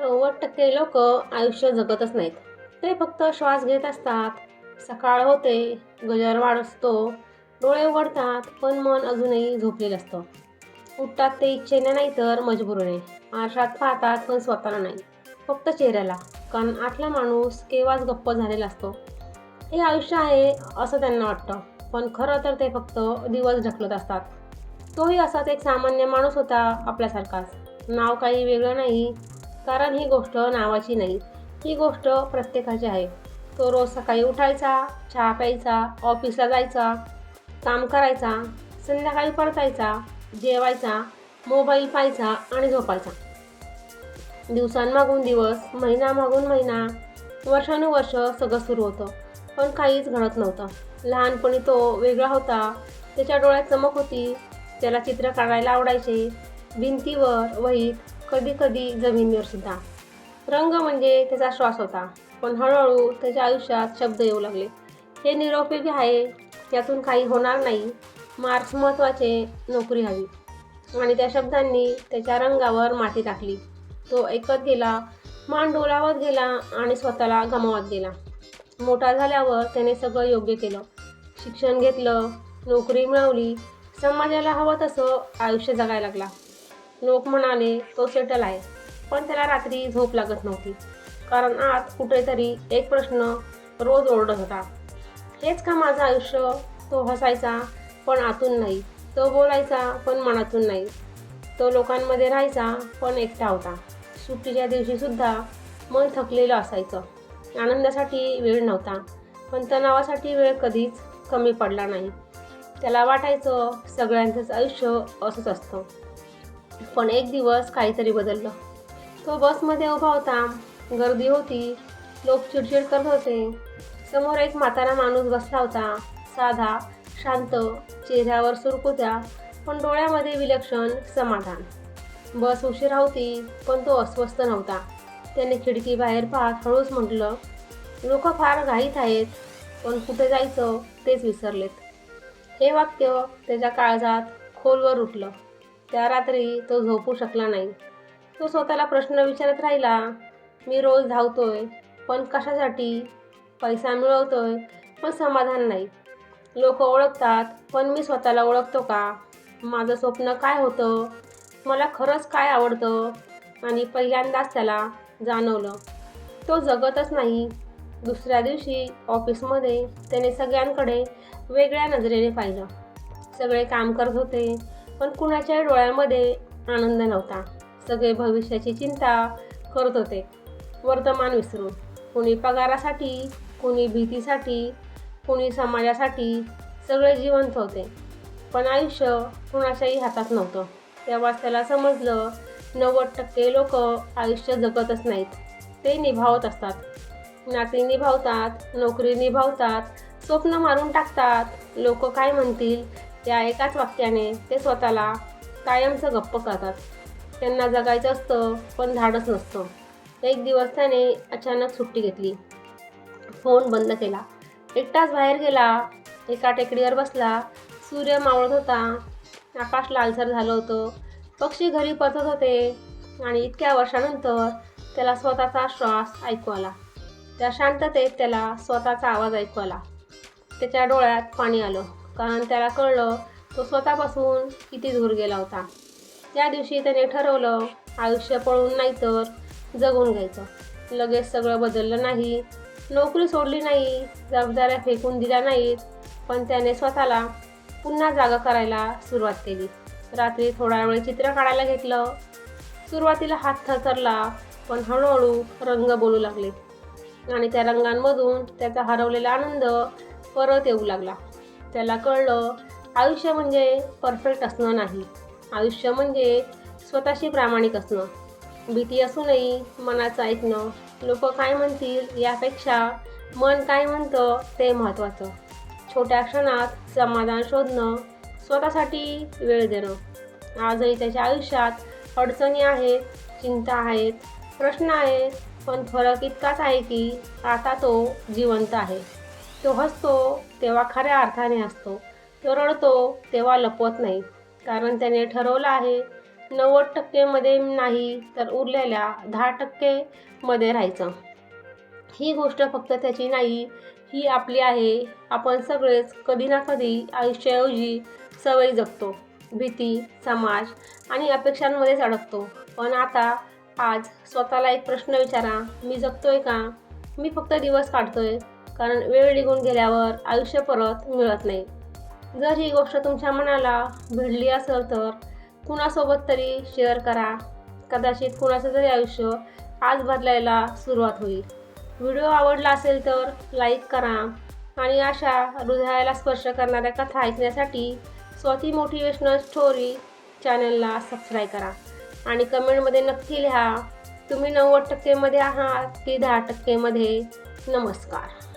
नव्वद टक्के लोक आयुष्य जगतच नाहीत. ते फक्त श्वास घेत असतात. सकाळ होते गजर असतो डोळे उघडतात पण मन अजूनही झोपलेलं असतं. उठतात ते इच्छेने नाही तर मजबुरीने. आरशात पाहतात पण स्वतःला नाही. फक्त चेहऱ्याला. कारण आतला माणूस केव्हाच गप्प झालेला असतो. हे आयुष्य आहे असं त्यांना वाटतं. पण खरं तर ते फक्त दिवस ढकलत असतात. तोही असाच एक सामान्य माणूस होता आपल्यासारखाच. नाव काही वेगळं नाही कारण ही गोष्ट नावाची नाही. ही गोष्ट प्रत्येकाची आहे. तो रोज सकाळी उठायचा चहा प्यायचा ऑफिसला जायचा काम करायचा संध्याकाळी परतायचा जेवायचा मोबाईल पाहायचा आणि झोपायचा. दिवसांमागून दिवस महिना मागून महिना वर्षानुवर्ष सगळं सुरू होतं. पण काहीच घडत नव्हतं. लहानपणी तो वेगळा होता. त्याच्या डोळ्यात चमक होती. त्याला चित्र काढायला आवडायचे. भिंतीवर वहीत कधी कधी जमिनीवर सुद्धा. रंग म्हणजे त्याचा श्वास होता पण हळूहळू त्याच्या आयुष्यात शब्द येऊ लागले. हे निरुपयोगी आहे त्यातून काही होणार नाही. मार्क्स महत्त्वाचे नोकरी हवी. आणि त्या शब्दांनी त्याच्या रंगावर माती टाकली. तो ऐकत गेला मान डोलावत गेला आणि स्वतःला गमावत गेला. मोठा झाल्यावर त्याने सगळं योग्य केलं. शिक्षण घेतलं नोकरी मिळवली समाजाला हवं तसं आयुष्य जगायला लागला. लोक म्हणाले तो सेटल आहे. पण त्याला रात्री झोप लागत नव्हती. कारण आज कुठेतरी एक प्रश्न रोज ओरडत होता. हेच का माझं आयुष्य? तो हसायचा पण आतून नाही. तो बोलायचा पण मनातून नाही. तो लोकांमध्ये राहायचा पण एकटा होता. सुट्टीच्या दिवशीसुद्धा मन थकलेलं असायचं. आनंदासाठी वेळ नव्हता. पण तणावासाठी वेळ कधीच कमी पडला नाही. त्याला वाटायचं सगळ्यांचंच आयुष्य असंच असतं. पण एक दिवस काहीतरी बदललं. तो बसमध्ये उभा होता. गर्दी होती. लोक चिडचिड करत होते. समोर एक म्हातारा माणूस बसला होता. साधा शांत चेहऱ्यावर सुरकुत्या पण डोळ्यामध्ये विलक्षण समाधान. बस उशिरा होती पण तो अस्वस्थ नव्हता. त्याने खिडकी बाहेर पाहत हळूच म्हटलं लोक फार घाईत आहेत पण कुठे जायचं तेच विसरलेत. हे वाक्य त्याच्या काळजात खोलवर उठलं. त्या रात्री तो झोपू शकला नाही. तो स्वतःला प्रश्न विचारत राहिला मी रोज धावतोय पण कशासाठी? पैसा मिळवतोय पण समाधान नाही. लोक ओळखतात पण मी स्वतःला ओळखतो का? माझं स्वप्न काय होतं? मला खरंच काय आवडतं? आणि पहिल्यांदाच त्याला जाणवलं. तो जगतच नाही. दुसऱ्या दिवशी ऑफिसमध्ये त्याने सगळ्यांकडे वेगळ्या नजरेने पाहिलं. सगळे काम करत होते. पण कुणाच्या डोळ्यामध्ये आनंद नव्हता. सगळे भविष्याची चिंता करत होते. वर्तमान विसरून. कोणी पगारासाठी कोणी भीतीसाठी कोणी समाजासाठी सगळे जिवंत होते. पण आयुष्य कुणाच्याही हातात नव्हतं. तेव्हाच त्याला समजलं नव्वद टक्के लोक आयुष्य जगतच नाहीत. ते निभावत असतात. नाती निभावतात नोकरी निभावतात स्वप्न मारून टाकतात. लोक काय म्हणतील त्या एकाच वाक्याने ते स्वतःला कायमचं गप्प करतात. त्यांना जगायचं असतं पण धाडच नसतं. एक दिवस त्याने अचानक सुट्टी घेतली. फोन बंद केला. एकटाच बाहेर गेला. एका टेकडीवर बसला. सूर्य मावळत होता. आकाश लालसर झालं होतं. पक्षी घरी परतत होते. आणि इतक्या वर्षानंतर त्याला स्वतःचा श्वास ऐकू आला. त्या शांततेत त्याला स्वतःचा आवाज ऐकू आला. त्याच्या डोळ्यात पाणी आलं. कारण त्याला कळलं तो स्वतःपासून किती दूर गेला होता. त्या दिवशी त्याने ठरवलं आयुष्य पळून नाही तर जगून घ्यायचं. लगेच सगळं बदललं नाही. नोकरी सोडली नाही जबाबदाऱ्या फेकून दिल्या नाहीत पण त्याने स्वतःला पुन्हा जागा करायला सुरुवात केली. रात्री थोडा वेळ चित्र काढायला घेतलं. सुरुवातीला हात थरथरला पण हळूहळू रंग बोलू लागले. आणि त्या रंगांमधून त्याचा हरवलेला आनंद परत येऊ लागला. त्याला कळलं आयुष्य म्हणजे परफेक्ट असणं नाही. आयुष्य म्हणजे स्वतःशी प्रामाणिक असणं. भीती असूनही मनाचं ऐकणं. लोक काय म्हणतील यापेक्षा मन काय म्हणतं ते महत्त्वाचं छोट्या क्षणात समाधान शोधणं स्वतःसाठी वेळ देणं. आजही त्याच्या आयुष्यात अडचणी आहेत चिंता आहेत प्रश्न आहेत पण फरक इतकाच आहे की आता तो जिवंत आहे. तो हसतो तेव्हा खऱ्या अर्थाने हसतो तो रडतो तेव्हा लपवत नाही. कारण त्याने ठरवलं आहे नव्वद टक्केमध्ये नाही तर उरलेल्या दहा टक्केमध्ये राहायचं. ही गोष्ट फक्त त्याची नाही ही आपली आहे. आपण सगळेच कधी ना कधी आयुष्याऐवजी सवयी जगतो. भीती समाज आणि अपेक्षांमध्येच अडकतो. पण आता आज स्वतःला एक प्रश्न विचारा मी जगतोय का? मी फक्त दिवस काढतोय. कारण वेळ निघून गेल्यावर आयुष्य परत मिळत नाही. जर ही गोष्ट तुमच्या मनाला भिडली असेल तर कुणासोबत तरी शेअर करा. कदाचित कुणाचं तरी आयुष्य आज बदलायला सुरुवात होईल. व्हिडिओ आवडला असेल तर लाईक करा आणि अशा हृदयाला स्पर्श करणाऱ्या कथा ऐकण्यासाठी स्वाती मोटिवेशनल स्टोरी चॅनलला सबस्क्राईब करा. आणि कमेंटमध्ये नक्की लिहा तुम्ही नव्वद टक्केमध्ये आहात की दहा टक्केमध्ये नमस्कार.